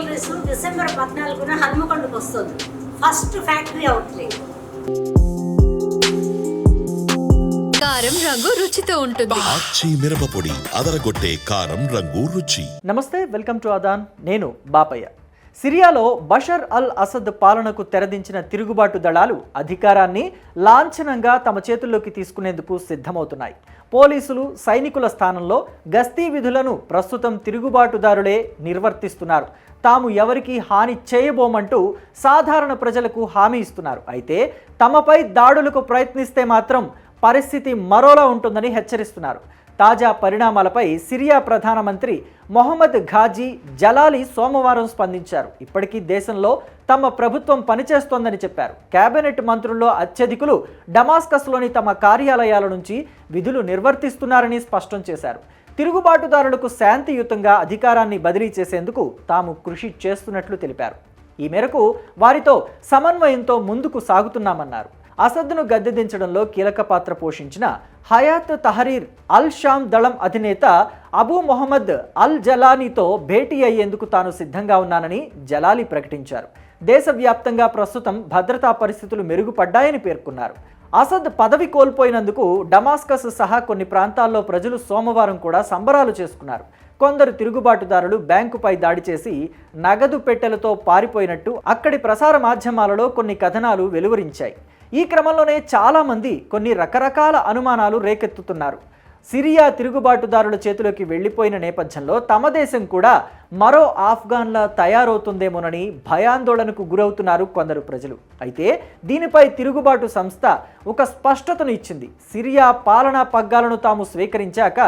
Jewelleries December పద్నాలుగున హన్మకొండకు వస్తుంది. First factory outlet కారం రంగు రుచితో ఉంటుంది. ఆచి మిరపపొడి అదరగొట్టే కారం రంగు రుచి. నమస్తే వెల్కమ్ టు అదాన్ నేను బాపయ్య. సిరియాలో బషర్ అల్ అసద్ పాలనకు తెరదించిన తిరుగుబాటు దళాలు అధికారాన్ని లాంఛనంగా తమ చేతుల్లోకి తీసుకునేందుకు సిద్ధమవుతున్నాయి. పోలీసులు సైనికుల స్థానంలో గస్తీ విధులను ప్రస్తుతం తిరుగుబాటుదారులే నిర్వర్తిస్తున్నారు. తాము ఎవరికి హాని చేయబోమంటూ సాధారణ ప్రజలకు హామీ ఇస్తున్నారు. అయితే తమపై దాడులకు ప్రయత్నిస్తే మాత్రం పరిస్థితి మరోలా ఉంటుందని హెచ్చరిస్తున్నారు. తాజా పరిణామాలపై సిరియా ప్రధానమంత్రి మొహమ్మద్ ఘాజీ జలాలి సోమవారం స్పందించారు. ఇప్పటికీ దేశంలో తమ ప్రభుత్వం పనిచేస్తోందని చెప్పారు. కేబినెట్ మంత్రుల్లో అత్యధికులు డమాస్కస్లోని తమ కార్యాలయాల నుంచి విధులు నిర్వర్తిస్తున్నారని స్పష్టం చేశారు. తిరుగుబాటుదారులకు శాంతియుతంగా అధికారాన్ని బదిలీ చేసేందుకు తాము కృషి చేస్తున్నట్లు తెలిపారు. ఈ మేరకు వారితో సమన్వయంతో ముందుకు సాగుతున్నామన్నారు. అసద్ను గద్దెదించడంలో కీలక పాత్ర పోషించిన హయాత్ తహరీర్ అల్ షామ్ దళం అధినేత అబూ మొహమ్మద్ అల్ జలానీతో భేటీ అయ్యేందుకు తాను సిద్ధంగా ఉన్నానని జలాలి ప్రకటించారు. దేశవ్యాప్తంగా ప్రస్తుతం భద్రతా పరిస్థితులు మెరుగుపడ్డాయని పేర్కొన్నారు. అసద్ పదవి కోల్పోయినందుకు డమాస్కస్ సహా కొన్ని ప్రాంతాల్లో ప్రజలు సోమవారం కూడా సంబరాలు చేసుకున్నారు. కొందరు తిరుగుబాటుదారులు బ్యాంకుపై దాడి చేసి నగదు పెట్టెలతో పారిపోయినట్టు అక్కడి ప్రసార మాధ్యమాలలో కొన్ని కథనాలు వెలువరించాయి. ఈ క్రమంలోనే చాలామంది కొన్ని రకరకాల అనుమానాలు రేకెత్తుతున్నారు. సిరియా తిరుగుబాటుదారుల చేతిలోకి వెళ్ళిపోయిన నేపథ్యంలో తమ దేశం కూడా మరో ఆఫ్ఘన్లా తయారవుతుందేమోనని భయాందోళనకు గురవుతున్నారు కొందరు ప్రజలు. అయితే దీనిపై తిరుగుబాటు సంస్థ ఒక స్పష్టతను ఇచ్చింది. సిరియా పాలనా పగ్గాలను తాము స్వీకరించాక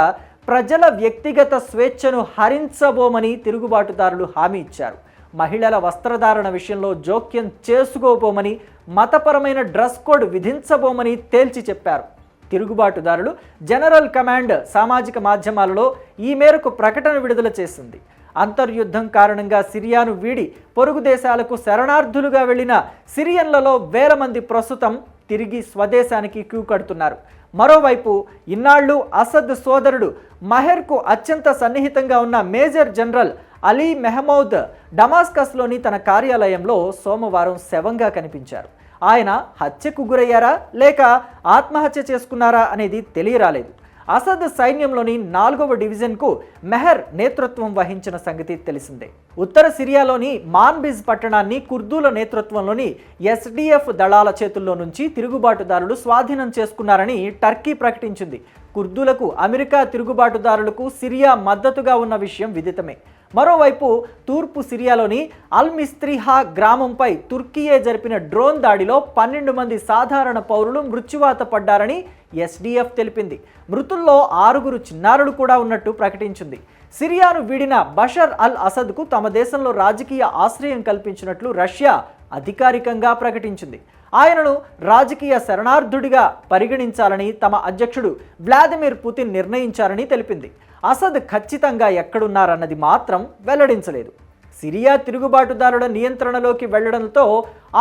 ప్రజల వ్యక్తిగత స్వేచ్ఛను హరించబోమని తిరుగుబాటుదారులు హామీ ఇచ్చారు. మహిళల వస్త్రధారణ విషయంలో జోక్యం చేసుకోబోమని మతపరమైన డ్రెస్ కోడ్ విధించబోమని తేల్చి చెప్పారు. తిరుగుబాటుదారులు జనరల్ కమాండ్ సామాజిక మాధ్యమాలలో ఈ మేరకు ప్రకటన విడుదల చేసింది. అంతర్యుద్ధం కారణంగా సిరియాను వీడి పొరుగు దేశాలకు శరణార్థులుగా వెళ్ళిన సిరియన్లలో వేల మంది ప్రస్తుతం తిరిగి స్వదేశానికి క్యూ కడుతున్నారు. మరోవైపు ఇన్నాళ్ళు అసద్ సోదరుడు మహెర్కు అత్యంత సన్నిహితంగా ఉన్న మేజర్ జనరల్ అలీ మెహమౌద్ డమాస్కస్లోని తన కార్యాలయంలో సోమవారం శవంగా కనిపించారు. ఆయన హత్యకు గురయ్యారా? లేక ఆత్మహత్య చేసుకున్నారా అనేది తెలియరాలేదు. అసద్ సైన్యంలోని నాలుగవ డివిజన్కు మెహర్ నేతృత్వం వహించిన సంగతి తెలిసిందే. ఉత్తర సిరియాలోని మాన్బిజ్ పట్టణాన్ని కుర్దూల నేతృత్వంలోని ఎస్డిఎఫ్ దళాల చేతుల్లో నుంచి తిరుగుబాటుదారులు స్వాధీనం చేసుకున్నారని టర్కీ ప్రకటించింది. కుర్దులకు అమెరికా తిరుగుబాటుదారులకు సిరియా మద్దతుగా ఉన్న విషయం విదితమే. మరోవైపు తూర్పు సిరియాలోని అల్ మిస్త్రిహా గ్రామంపై తుర్కీయే జరిపిన డ్రోన్ దాడిలో పన్నెండు మంది సాధారణ పౌరులు మృత్యువాత పడ్డారని ఎస్డీఎఫ్ తెలిపింది. మృతుల్లో ఆరుగురు చిన్నారులు కూడా ఉన్నట్టు ప్రకటించింది. సిరియాను వీడిన బషర్ అల్ అసద్కు తమ దేశంలో రాజకీయ ఆశ్రయం కల్పించినట్లు రష్యా అధికారికంగా ప్రకటించింది. ఆయనను రాజకీయ శరణార్థుడిగా పరిగణించాలని తమ అధ్యక్షుడు వ్లాదిమిర్ పుతిన్ నిర్ణయించారని తెలిపింది. అసద్ ఖచ్చితంగా ఎక్కడున్నారన్నది మాత్రం వెల్లడించలేదు. సిరియా తిరుగుబాటుదారుల నియంత్రణలోకి వెళ్ళడంతో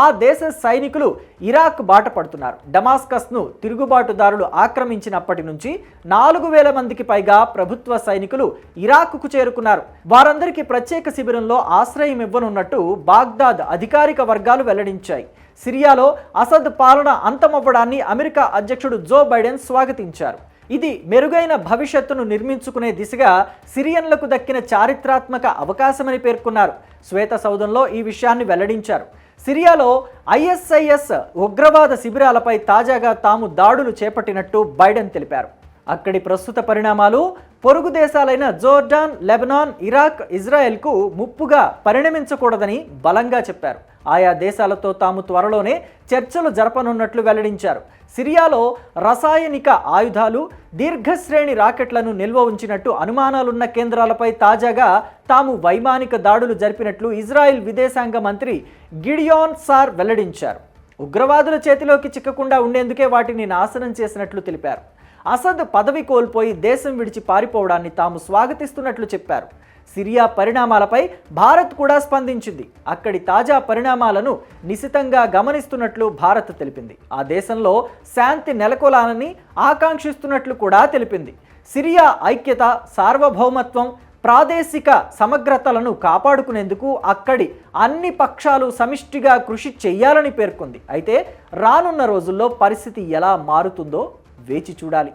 ఆ దేశ సైనికులు ఇరాక్ బాట పడుతున్నారు. డమాస్కస్ను తిరుగుబాటుదారులు ఆక్రమించినప్పటి నుంచి నాలుగు వేల మందికి పైగా ప్రభుత్వ సైనికులు ఇరాక్కు చేరుకున్నారు. వారందరికీ ప్రత్యేక శిబిరంలో ఆశ్రయం ఇవ్వనున్నట్టు బాగ్దాద్ అధికారిక వర్గాలు వెల్లడించాయి. సిరియాలో అసద్ పాలన అంతమవ్వడాన్ని అమెరికా అధ్యక్షుడు జో బైడెన్ స్వాగతించారు. ఇది మెరుగైన భవిష్యత్తును నిర్మించుకునే దిశగా సిరియన్లకు దక్కిన చారిత్రాత్మక అవకాశమని పేర్కొన్నారు. శ్వేత సౌధంలో ఈ విషయాన్ని వెల్లడించారు. సిరియాలో ఐఎస్ఐఎస్ ఉగ్రవాద శిబిరాలపై తాజాగా తాము దాడులు చేపట్టినట్టు బైడెన్ తెలిపారు. అక్కడి ప్రస్తుత పరిణామాలు పొరుగు దేశాలైన జోర్డాన్ లెబనాన్ ఇరాక్ ఇజ్రాయెల్కు ముప్పుగా పరిణమించకూడదని బలంగా చెప్పారు. ఆయా దేశాలతో తాము త్వరలోనే చర్చలు జరపనున్నట్లు వెల్లడించారు. సిరియాలో రసాయనిక ఆయుధాలు దీర్ఘశ్రేణి రాకెట్లను నిల్వ ఉంచినట్టు అనుమానాలున్న కేంద్రాలపై తాజాగా తాము వైమానిక దాడులు జరిపినట్లు ఇజ్రాయిల్ విదేశాంగ మంత్రి గిడియోన్ సార్ వెల్లడించారు. ఉగ్రవాదుల చేతిలోకి చిక్కకుండా ఉండేందుకే వాటిని నాశనం చేసినట్లు తెలిపారు. అసద్ పదవి కోల్పోయి దేశం విడిచి పారిపోవడాన్ని తాము స్వాగతిస్తున్నట్లు చెప్పారు. సిరియా పరిణామాలపై భారత్ కూడా స్పందించింది. అక్కడి తాజా పరిణామాలను నిశితంగా గమనిస్తున్నట్లు భారత్ తెలిపింది. ఆ దేశంలో శాంతి నెలకొలాలని ఆకాంక్షిస్తున్నట్లు కూడా తెలిపింది. సిరియా ఐక్యత సార్వభౌమత్వం ప్రాదేశిక సమగ్రతలను కాపాడుకునేందుకు అక్కడి అన్ని పక్షాలు సమిష్టిగా కృషి చేయాలని పేర్కొంది. అయితే రానున్న రోజుల్లో పరిస్థితి ఎలా మారుతుందో వేచి చూడాలి.